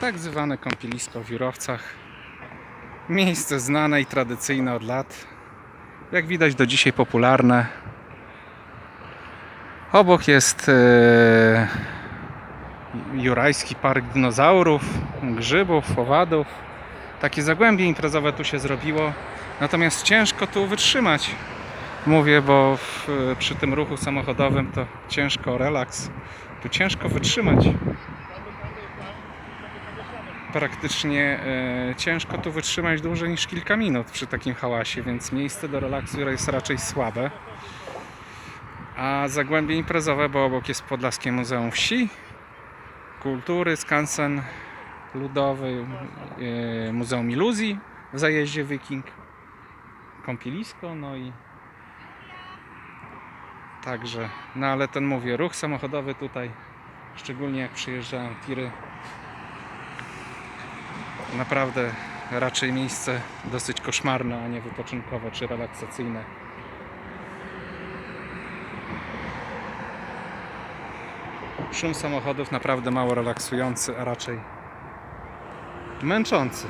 Tak zwane kąpielisko w Jurowcach. Miejsce znane i tradycyjne od lat. Jak widać do dzisiaj popularne. Obok jest e, Jurajski Park Dinozaurów, Grzybów, Owadów. Takie zagłębie imprezowe tu się zrobiło. Natomiast ciężko tu wytrzymać. Mówię, bo w, przy tym ruchu samochodowym to ciężko relaks. Tu ciężko wytrzymać. Praktycznie e, ciężko tu wytrzymać dłużej niż kilka minut przy takim hałasie, więc miejsce do relaksu jest raczej słabe. A zagłębie imprezowe, bo obok jest Podlaskie Muzeum Wsi, Kultury, skansen ludowy, e, Muzeum Iluzji w zajeździe Wiking, kąpielisko, no i także, no ale ten mówię, ruch samochodowy tutaj, szczególnie jak przyjeżdżają tiry, naprawdę raczej miejsce dosyć koszmarne, a nie wypoczynkowe czy relaksacyjne. Szum samochodów naprawdę mało relaksujący, a raczej męczący.